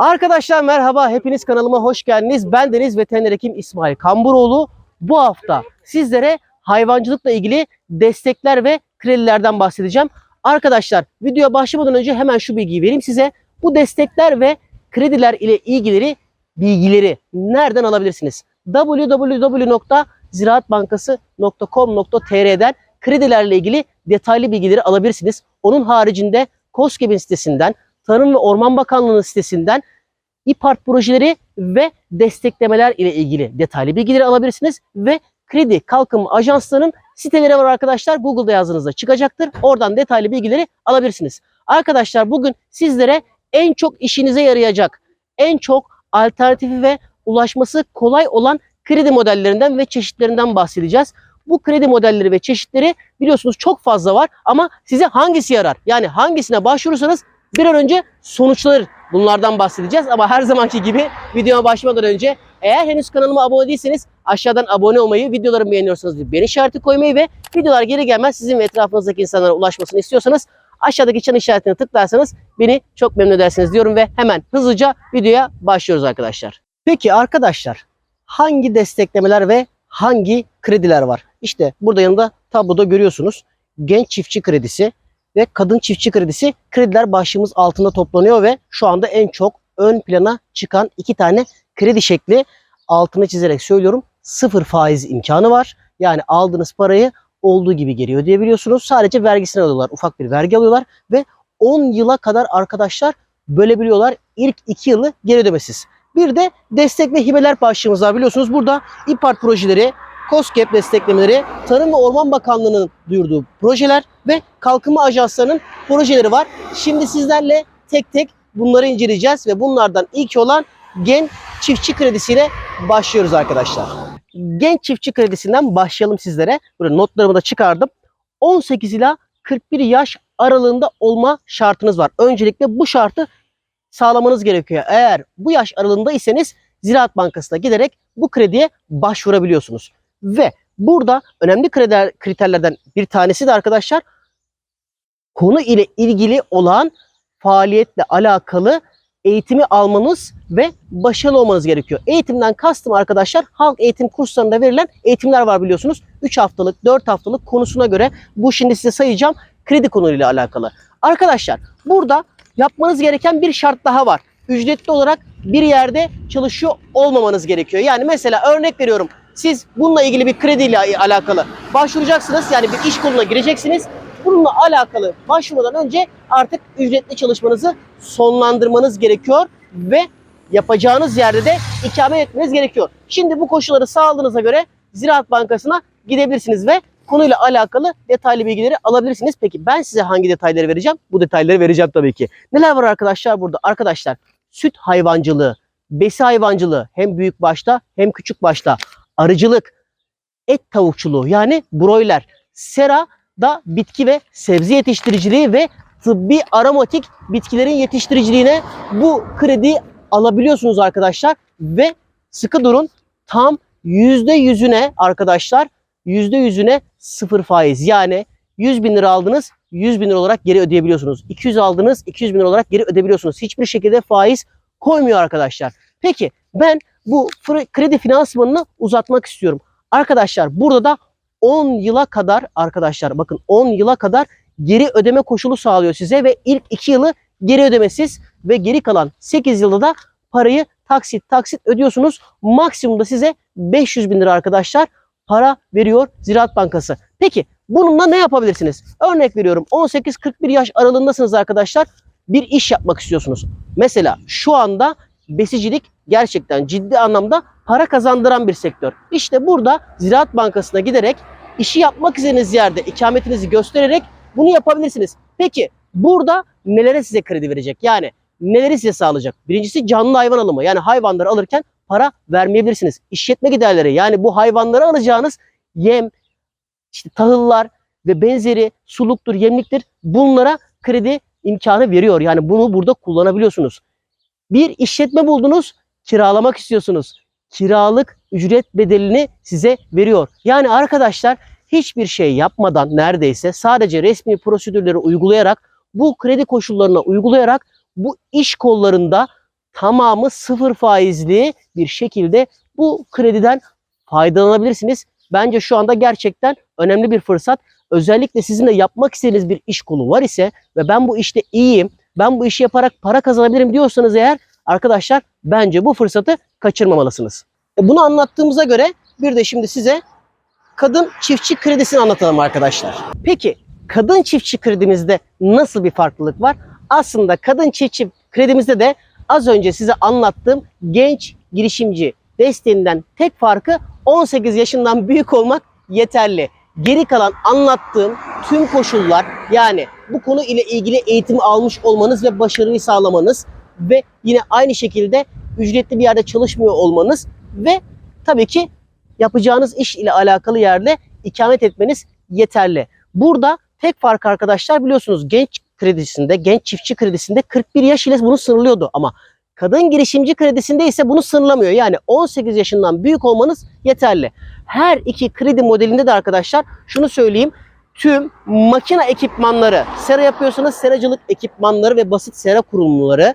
Arkadaşlar merhaba, hepiniz kanalıma hoş geldiniz. Ben Deniz Veteriner Hekim İsmail Kamburoğlu. Bu hafta sizlere hayvancılıkla ilgili destekler ve kredilerden bahsedeceğim. Arkadaşlar videoya başlamadan önce hemen şu bilgiyi vereyim size. Bu destekler ve krediler ile ilgileri bilgileri nereden alabilirsiniz? www.ziraatbankası.com.tr'den kredilerle ilgili detaylı bilgileri alabilirsiniz. Onun haricinde KOSGEB'in sitesinden, Tarım ve Orman Bakanlığı'nın sitesinden İPART projeleri ve desteklemeler ile ilgili detaylı bilgileri alabilirsiniz ve Kredi Kalkınma Ajansları'nın siteleri var arkadaşlar. Google'da yazdığınızda çıkacaktır. Oradan detaylı bilgileri alabilirsiniz. Arkadaşlar bugün sizlere en çok işinize yarayacak, en çok alternatifi ve ulaşması kolay olan kredi modellerinden ve çeşitlerinden bahsedeceğiz. Bu kredi modelleri ve çeşitleri biliyorsunuz çok fazla var ama size hangisi yarar? Yani hangisine başvurursanız bir an önce sonuçları bunlardan bahsedeceğiz. Ama her zamanki gibi videoma başlamadan önce eğer henüz kanalıma abone değilseniz aşağıdan abone olmayı, videolarımı beğeniyorsanız bir beğeni işareti koymayı ve videolar geri gelmez sizin ve etrafınızdaki insanlara ulaşmasını istiyorsanız aşağıdaki çan işaretine tıklarsanız beni çok memnun edersiniz diyorum ve hemen hızlıca videoya başlıyoruz arkadaşlar. Peki arkadaşlar hangi desteklemeler ve hangi krediler var? İşte burada yanında tabloda görüyorsunuz. Genç çiftçi kredisi ve kadın çiftçi kredisi krediler başlığımız altında toplanıyor ve şu anda en çok ön plana çıkan iki tane kredi şekli altını çizerek söylüyorum. Sıfır faiz imkanı var. Yani aldığınız parayı olduğu gibi geri ödeyebiliyorsunuz. Sadece vergisini alıyorlar. Ufak bir vergi alıyorlar ve 10 yıla kadar arkadaşlar bölebiliyorlar. İlk 2 yılı geri ödemesiz. Bir de destek ve hibeler başlığımız var. Biliyorsunuz burada İPART projeleri, COSGAP desteklemeleri, Tarım ve Orman Bakanlığı'nın duyurduğu projeler ve kalkınma ajanslarının projeleri var. Şimdi sizlerle tek tek bunları inceleyeceğiz ve bunlardan ilk olan genç çiftçi kredisiyle başlıyoruz arkadaşlar. Genç çiftçi kredisinden başlayalım sizlere. Böyle notlarımı da çıkardım. 18 ila 41 yaş aralığında olma şartınız var. Öncelikle bu şartı sağlamanız gerekiyor. Eğer bu yaş aralığında iseniz Ziraat Bankası'na giderek bu krediye başvurabiliyorsunuz. Ve burada önemli kriter, kriterlerden bir tanesi de arkadaşlar konu ile ilgili olan faaliyetle alakalı eğitimi almanız ve başarılı olmanız gerekiyor. Eğitimden kastım arkadaşlar halk eğitim kurslarında verilen eğitimler var biliyorsunuz. 3 haftalık, 4 haftalık konusuna göre bu şimdi size sayacağım kredi konuyla alakalı. Arkadaşlar burada yapmanız gereken bir şart daha var. Ücretli olarak bir yerde çalışıyor olmamanız gerekiyor. Yani mesela örnek veriyorum siz bununla ilgili bir krediyle alakalı başvuracaksınız. Yani bir iş koluna gireceksiniz. Bununla alakalı başvurmadan önce artık ücretli çalışmanızı sonlandırmanız gerekiyor ve yapacağınız yerde de ikamet etmeniz gerekiyor. Şimdi bu koşulları sağladığınıza göre Ziraat Bankası'na gidebilirsiniz ve konuyla alakalı detaylı bilgileri alabilirsiniz. Peki ben size hangi detayları vereceğim? Bu detayları vereceğim tabii ki. Neler var arkadaşlar burada? Arkadaşlar süt hayvancılığı, besi hayvancılığı hem büyük başta hem küçük başta, arıcılık, et tavukçuluğu yani broiler, sera da bitki ve sebze yetiştiriciliği ve tıbbi aromatik bitkilerin yetiştiriciliğine bu krediyi alabiliyorsunuz arkadaşlar ve sıkı durun tam yüzde yüzüne arkadaşlar yüzde yüzüne sıfır faiz yani 100 bin lira aldınız 100 bin lira olarak geri ödeyebiliyorsunuz. 200 aldınız 200 bin lira olarak geri ödeyebiliyorsunuz. Hiçbir şekilde faiz koymuyor arkadaşlar. Peki ben bu kredi finansmanını uzatmak istiyorum. Arkadaşlar burada da 10 yıla kadar arkadaşlar bakın 10 yıla kadar geri ödeme koşulu sağlıyor size ve ilk 2 yılı geri ödemesiz ve geri kalan 8 yılda da parayı taksit taksit ödüyorsunuz. Maksimumda size 500 bin lira arkadaşlar para veriyor Ziraat Bankası. Peki bununla ne yapabilirsiniz? Örnek veriyorum 18-41 yaş aralığındasınız arkadaşlar. Bir iş yapmak istiyorsunuz. Mesela şu anda besicilik gerçekten ciddi anlamda para kazandıran bir sektör. İşte burada Ziraat Bankası'na giderek işi yapmak istediğiniz yerde ikametinizi göstererek bunu yapabilirsiniz. Peki burada nelere size kredi verecek? Yani neleri size sağlayacak? Birincisi canlı hayvan alımı. Yani hayvanları alırken para vermeyebilirsiniz. İşletme giderleri yani bu hayvanları alacağınız yem, işte tahıllar ve benzeri suluktur, yemliktir bunlara kredi imkanı veriyor. Yani bunu burada kullanabiliyorsunuz. Bir işletme buldunuz, kiralamak istiyorsunuz. Kiralık ücret bedelini size veriyor. Yani arkadaşlar hiçbir şey yapmadan neredeyse sadece resmi prosedürleri uygulayarak bu kredi koşullarına uygulayarak bu iş kollarında tamamı sıfır faizli bir şekilde bu krediden faydalanabilirsiniz. Bence şu anda gerçekten önemli bir fırsat. Özellikle sizin de yapmak istediğiniz bir iş kolu var ise ve ben bu işte iyiyim, ben bu işi yaparak para kazanabilirim diyorsanız eğer arkadaşlar bence bu fırsatı kaçırmamalısınız. E, Bunu anlattığımıza göre bir de şimdi size kadın çiftçi kredisini anlatalım arkadaşlar. Peki kadın çiftçi kredimizde nasıl bir farklılık var? Aslında kadın çiftçi kredimizde de az önce size anlattığım genç girişimci desteğinden tek farkı 18 yaşından büyük olmak yeterli. Geri kalan anlattığım tüm koşullar yani bu konu ile ilgili eğitim almış olmanız ve başarıyı sağlamanız ve yine aynı şekilde ücretli bir yerde çalışmıyor olmanız ve tabii ki yapacağınız iş ile alakalı yerde ikamet etmeniz yeterli. Burada tek fark arkadaşlar biliyorsunuz genç kredisinde, genç çiftçi kredisinde 41 yaş ile bunu sınırlıyordu ama kadın girişimci kredisinde ise bunu sınırlamıyor. Yani 18 yaşından büyük olmanız yeterli. Her iki kredi modelinde de arkadaşlar şunu söyleyeyim. Tüm makine ekipmanları, sera yapıyorsanız seracılık ekipmanları ve basit sera kurulumları,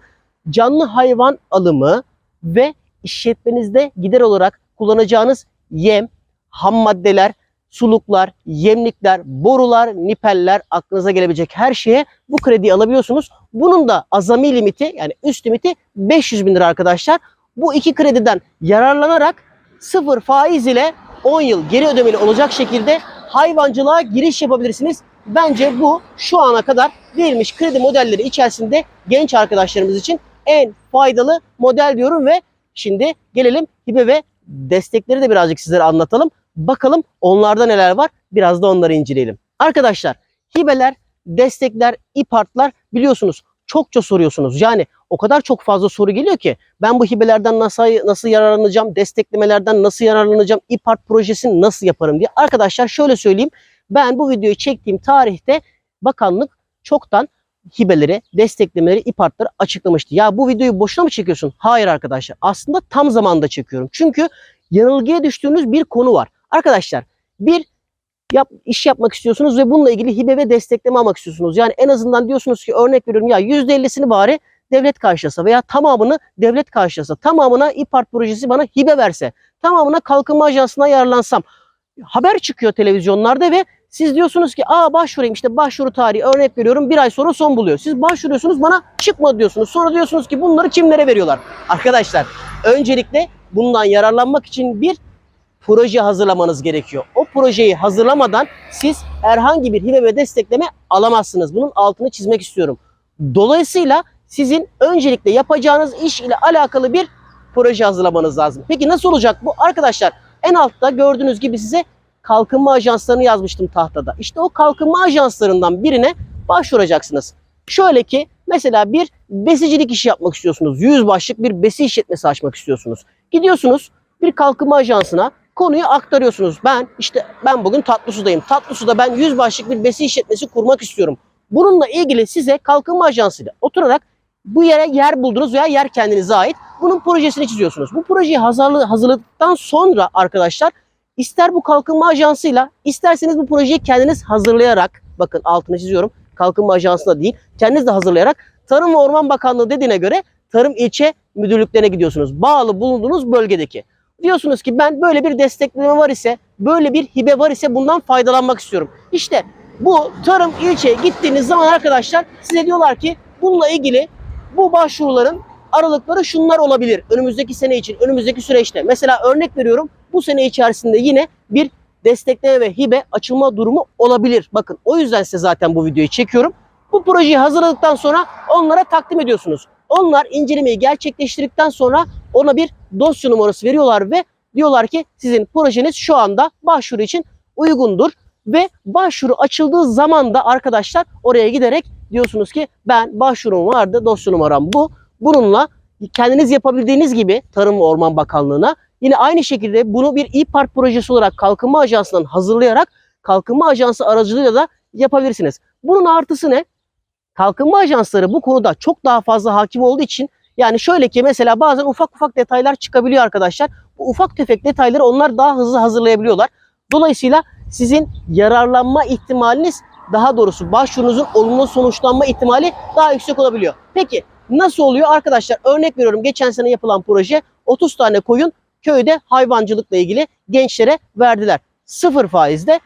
canlı hayvan alımı ve işletmenizde gider olarak kullanacağınız yem, ham maddeler, suluklar, yemlikler, borular, nipeller aklınıza gelebilecek her şeye bu krediyi alabiliyorsunuz. Bunun da azami limiti yani üst limiti 500 bin lira arkadaşlar. Bu iki krediden yararlanarak sıfır faiz ile 10 yıl geri ödemeli olacak şekilde hayvancılığa giriş yapabilirsiniz. Bence bu şu ana kadar verilmiş kredi modelleri içerisinde genç arkadaşlarımız için en faydalı model diyorum ve şimdi gelelim hibe ve destekleri de birazcık sizlere anlatalım. Bakalım onlarda neler var biraz da onları inceleyelim. Arkadaşlar hibeler, destekler, ipartlar biliyorsunuz çokça soruyorsunuz. Yani o kadar çok fazla soru geliyor ki ben bu hibelerden nasıl nasıl yararlanacağım, desteklemelerden nasıl yararlanacağım, ipart projesini nasıl yaparım diye. Arkadaşlar şöyle söyleyeyim. Ben bu videoyu çektiğim tarihte bakanlık çoktan hibeleri, desteklemeleri, ipartları açıklamıştı. Ya bu videoyu boşuna mı çekiyorsun? Hayır arkadaşlar. Aslında tam zamanda çekiyorum. Çünkü yanılgıya düştüğünüz bir konu var. Arkadaşlar bir yap, iş yapmak istiyorsunuz ve bununla ilgili hibe ve destekleme almak istiyorsunuz. Yani en azından diyorsunuz ki örnek veriyorum ya %50'sini bari devlet karşılasa veya tamamını devlet karşılasa, tamamına İPART projesi bana hibe verse, tamamına kalkınma ajansına yararlansam. Haber çıkıyor televizyonlarda ve siz diyorsunuz ki aa başvurayım işte başvuru tarihi örnek veriyorum bir ay sonra son buluyor. Siz başvuruyorsunuz bana çıkma diyorsunuz. Sonra diyorsunuz ki bunları kimlere veriyorlar? Arkadaşlar öncelikle bundan yararlanmak için bir proje hazırlamanız gerekiyor. O projeyi hazırlamadan siz herhangi bir hibe ve destekleme alamazsınız. Bunun altını çizmek istiyorum. Dolayısıyla sizin öncelikle yapacağınız iş ile alakalı bir proje hazırlamanız lazım. Peki nasıl olacak bu? Arkadaşlar en altta gördüğünüz gibi size kalkınma ajanslarını yazmıştım tahtada. İşte o kalkınma ajanslarından birine başvuracaksınız. Şöyle ki mesela bir besicilik işi yapmak istiyorsunuz. 100 başlık bir besi işletmesi açmak istiyorsunuz. Gidiyorsunuz bir kalkınma ajansına konuyu aktarıyorsunuz. Ben işte ben bugün Tatlısu'dayım. Tatlısu'da ben 100 başlık bir besi işletmesi kurmak istiyorum. Bununla ilgili size kalkınma ajansıyla oturarak bu yere yer buldunuz veya yer kendinize ait. Bunun projesini çiziyorsunuz. Bu projeyi hazırlı, hazırladıktan sonra arkadaşlar ister bu kalkınma ajansıyla isterseniz bu projeyi kendiniz hazırlayarak bakın altını çiziyorum. Kalkınma ajansıyla değil kendiniz de hazırlayarak Tarım ve Orman Bakanlığı dediğine göre tarım ilçe müdürlüklerine gidiyorsunuz. Bağlı bulunduğunuz bölgedeki. Diyorsunuz ki ben böyle bir destekleme var ise, böyle bir hibe var ise bundan faydalanmak istiyorum. İşte bu tarım ilçeye gittiğiniz zaman arkadaşlar size diyorlar ki bununla ilgili bu başvuruların aralıkları şunlar olabilir. Önümüzdeki sene için, önümüzdeki süreçte. Mesela örnek veriyorum bu sene içerisinde yine bir destekleme ve hibe açılma durumu olabilir. Bakın o yüzden size zaten bu videoyu çekiyorum. Bu projeyi hazırladıktan sonra onlara takdim ediyorsunuz. Onlar incelemeyi gerçekleştirdikten sonra ona bir dosya numarası veriyorlar ve diyorlar ki sizin projeniz şu anda başvuru için uygundur ve başvuru açıldığı zaman da arkadaşlar oraya giderek diyorsunuz ki ben başvurum vardı dosya numaram bu. Bununla kendiniz yapabildiğiniz gibi Tarım ve Orman Bakanlığı'na yine aynı şekilde bunu bir İPART projesi olarak Kalkınma Ajansı'ndan hazırlayarak Kalkınma Ajansı aracılığıyla da yapabilirsiniz. Bunun artısı ne? Kalkınma ajansları bu konuda çok daha fazla hakim olduğu için yani şöyle ki mesela bazen ufak ufak detaylar çıkabiliyor arkadaşlar. Bu ufak tefek detayları onlar daha hızlı hazırlayabiliyorlar. Dolayısıyla sizin yararlanma ihtimaliniz daha doğrusu başvurunuzun olumlu sonuçlanma ihtimali daha yüksek olabiliyor. Peki nasıl oluyor arkadaşlar? Örnek veriyorum geçen sene yapılan proje 30 tane koyun köyde hayvancılıkla ilgili gençlere verdiler. Sıfır faizde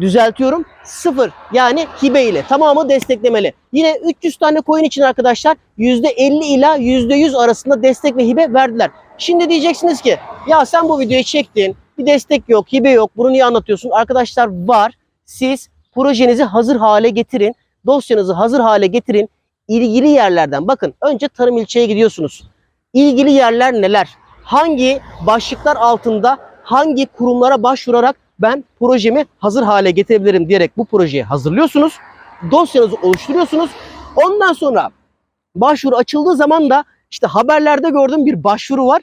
düzeltiyorum sıfır yani hibe ile tamamı desteklemeli. Yine 300 tane koyun için arkadaşlar %50 ila %100 arasında destek ve hibe verdiler. Şimdi diyeceksiniz ki ya sen bu videoyu çektin bir destek yok hibe yok bunu niye anlatıyorsun? Arkadaşlar var siz projenizi hazır hale getirin dosyanızı hazır hale getirin ilgili yerlerden bakın önce tarım ilçeye gidiyorsunuz. İlgili yerler neler? Hangi başlıklar altında hangi kurumlara başvurarak ben projemi hazır hale getirebilirim diyerek bu projeyi hazırlıyorsunuz. Dosyanızı oluşturuyorsunuz. Ondan sonra başvuru açıldığı zaman da işte haberlerde gördüğüm bir başvuru var.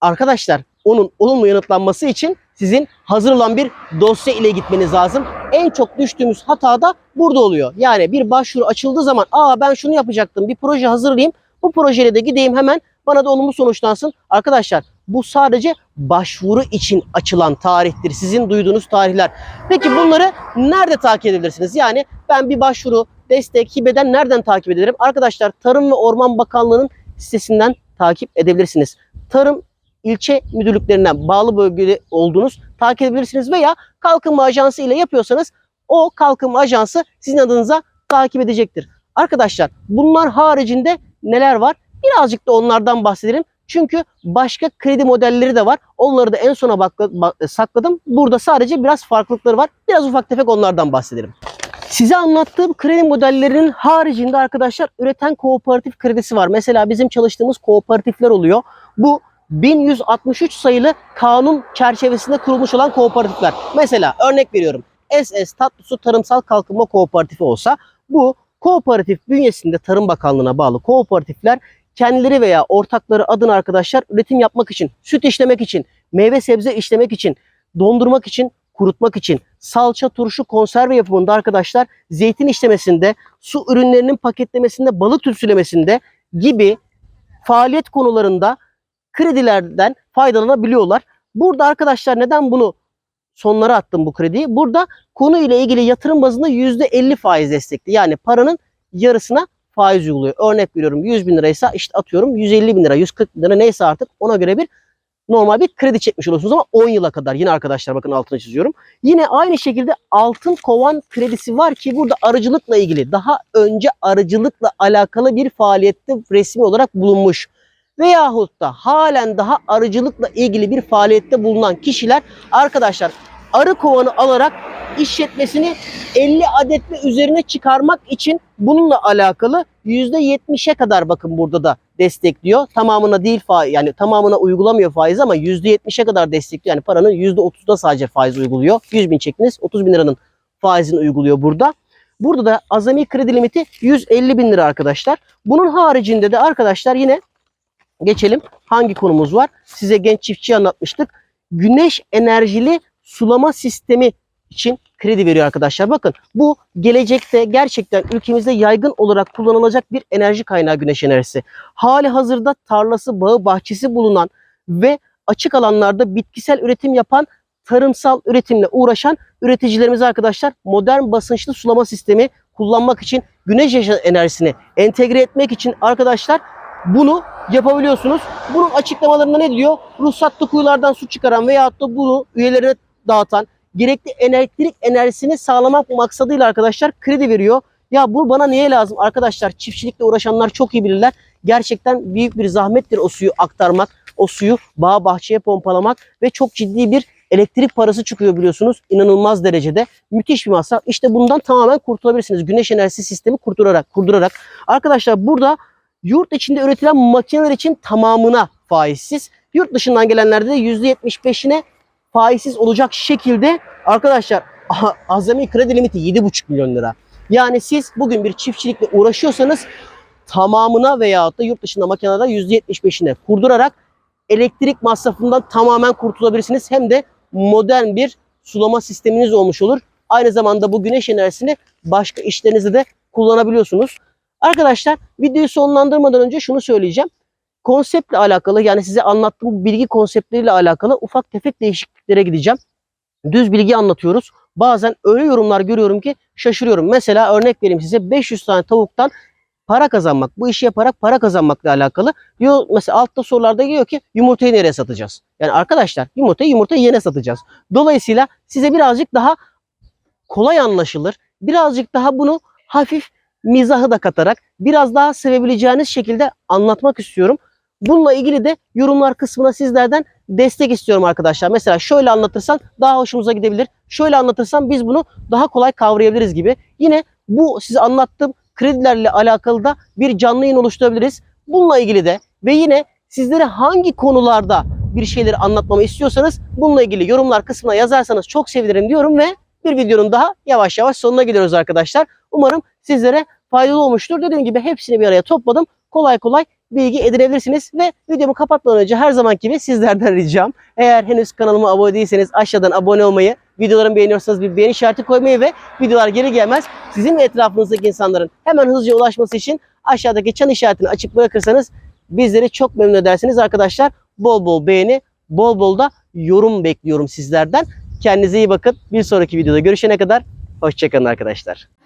Arkadaşlar onun olumlu yanıtlanması için sizin hazır olan bir dosya ile gitmeniz lazım. En çok düştüğümüz hata da burada oluyor. Yani bir başvuru açıldığı zaman aa ben şunu yapacaktım bir proje hazırlayayım. Bu projeyle de gideyim hemen bana da olumlu sonuçlansın. Arkadaşlar bu sadece başvuru için açılan tarihtir. Sizin duyduğunuz tarihler. Peki bunları nerede takip edebilirsiniz? Yani ben bir başvuru, destek, hibeden nereden takip ederim? Arkadaşlar Tarım ve Orman Bakanlığı'nın sitesinden takip edebilirsiniz. Tarım ilçe müdürlüklerine bağlı bölgede olduğunuz takip edebilirsiniz veya kalkınma ajansı ile yapıyorsanız o kalkınma ajansı sizin adınıza takip edecektir. Arkadaşlar bunlar haricinde neler var? Birazcık da onlardan bahsedelim. Çünkü başka kredi modelleri de var. Onları da en sona bak- sakladım. Burada sadece biraz farklılıkları var. Biraz ufak tefek onlardan bahsedelim. Size anlattığım kredi modellerinin haricinde arkadaşlar üreten kooperatif kredisi var. Mesela bizim çalıştığımız kooperatifler oluyor. Bu 1163 sayılı kanun çerçevesinde kurulmuş olan kooperatifler. Mesela örnek veriyorum. SS Tatlısu Tarımsal Kalkınma Kooperatifi olsa bu kooperatif bünyesinde Tarım Bakanlığı'na bağlı kooperatifler kendileri veya ortakları adına arkadaşlar üretim yapmak için, süt işlemek için, meyve sebze işlemek için, dondurmak için, kurutmak için, salça, turşu, konserve yapımında arkadaşlar zeytin işlemesinde, su ürünlerinin paketlemesinde, balık tütsülemesinde gibi faaliyet konularında kredilerden faydalanabiliyorlar. Burada arkadaşlar neden bunu sonlara attım bu krediyi? Burada konu ile ilgili yatırım bazında %50 faiz destekli. Yani paranın yarısına faiz uyguluyor. Örnek veriyorum 100 bin liraysa işte atıyorum 150 bin lira, 140 bin lira neyse artık ona göre bir normal bir kredi çekmiş oluyorsunuz ama 10 yıla kadar. Yine arkadaşlar bakın altını çiziyorum. Yine aynı şekilde altın kovan kredisi var ki burada arıcılıkla ilgili daha önce arıcılıkla alakalı bir faaliyette resmi olarak bulunmuş. Veyahut da halen daha arıcılıkla ilgili bir faaliyette bulunan kişiler arkadaşlar arı kovanı alarak işletmesini 50 adet ve üzerine çıkarmak için bununla alakalı %70'e kadar bakın burada da destekliyor. Tamamına değil faiz yani tamamına uygulamıyor faiz ama %70'e kadar destekliyor. Yani paranın %30'da sadece faiz uyguluyor. 100 bin çekiniz 30 bin liranın faizini uyguluyor burada. Burada da azami kredi limiti 150 bin lira arkadaşlar. Bunun haricinde de arkadaşlar yine geçelim. Hangi konumuz var? Size genç çiftçi anlatmıştık. Güneş enerjili sulama sistemi için kredi veriyor arkadaşlar. Bakın bu gelecekte gerçekten ülkemizde yaygın olarak kullanılacak bir enerji kaynağı güneş enerjisi. Hali hazırda tarlası, bağı, bahçesi bulunan ve açık alanlarda bitkisel üretim yapan tarımsal üretimle uğraşan üreticilerimiz arkadaşlar modern basınçlı sulama sistemi kullanmak için güneş enerjisini entegre etmek için arkadaşlar bunu yapabiliyorsunuz. Bunun açıklamalarında ne diyor? Ruhsatlı kuyulardan su çıkaran veyahut da bunu üyelerine dağıtan gerekli elektrik enerjisini sağlamak maksadıyla arkadaşlar kredi veriyor. Ya bu bana niye lazım? Arkadaşlar çiftçilikle uğraşanlar çok iyi bilirler. Gerçekten büyük bir zahmettir o suyu aktarmak, o suyu bağ bahçeye pompalamak ve çok ciddi bir elektrik parası çıkıyor biliyorsunuz. inanılmaz derecede. Müthiş bir masraf. İşte bundan tamamen kurtulabilirsiniz. Güneş enerjisi sistemi kurdurarak, kurdurarak. Arkadaşlar burada yurt içinde üretilen makineler için tamamına faizsiz. Yurt dışından gelenlerde de %75'ine faizsiz olacak şekilde arkadaşlar azami kredi limiti 7,5 milyon lira. Yani siz bugün bir çiftçilikle uğraşıyorsanız tamamına veyahut da yurt dışında makinelerde %75'ine kurdurarak elektrik masrafından tamamen kurtulabilirsiniz. Hem de modern bir sulama sisteminiz olmuş olur. Aynı zamanda bu güneş enerjisini başka işlerinizde de kullanabiliyorsunuz. Arkadaşlar videoyu sonlandırmadan önce şunu söyleyeceğim. Konseptle alakalı yani size anlattığım bilgi konseptleriyle alakalı ufak tefek değişikliklere gideceğim. Düz bilgi anlatıyoruz. bazen öyle yorumlar görüyorum ki şaşırıyorum. Mesela örnek vereyim size 500 tane tavuktan para kazanmak, bu işi yaparak para kazanmakla alakalı. Diyor mesela altta sorularda diyor ki yumurtayı nereye satacağız? Yani arkadaşlar yumurtayı yumurta yene satacağız. Dolayısıyla size birazcık daha kolay anlaşılır, birazcık daha bunu hafif mizahı da katarak biraz daha sevebileceğiniz şekilde anlatmak istiyorum. Bununla ilgili de yorumlar kısmına sizlerden destek istiyorum arkadaşlar. Mesela şöyle anlatırsan daha hoşumuza gidebilir. Şöyle anlatırsan biz bunu daha kolay kavrayabiliriz gibi. Yine bu size anlattığım kredilerle alakalı da bir canlı yayın oluşturabiliriz. Bununla ilgili de ve yine sizlere hangi konularda bir şeyleri anlatmamı istiyorsanız bununla ilgili yorumlar kısmına yazarsanız çok sevinirim diyorum ve bir videonun daha yavaş yavaş sonuna gidiyoruz arkadaşlar. Umarım sizlere faydalı olmuştur. Dediğim gibi hepsini bir araya topladım. Kolay kolay bilgi edinebilirsiniz ve videomu kapatmadan önce her zaman gibi sizlerden ricam eğer henüz kanalıma abone değilseniz aşağıdan abone olmayı, videolarımı beğeniyorsanız bir beğeni işareti koymayı ve videolar geri gelmez sizin ve etrafınızdaki insanların hemen hızlıca ulaşması için aşağıdaki çan işaretini açık bırakırsanız bizleri çok memnun edersiniz arkadaşlar. Bol bol beğeni, bol bol da yorum bekliyorum sizlerden. Kendinize iyi bakın. Bir sonraki videoda görüşene kadar hoşçakalın arkadaşlar.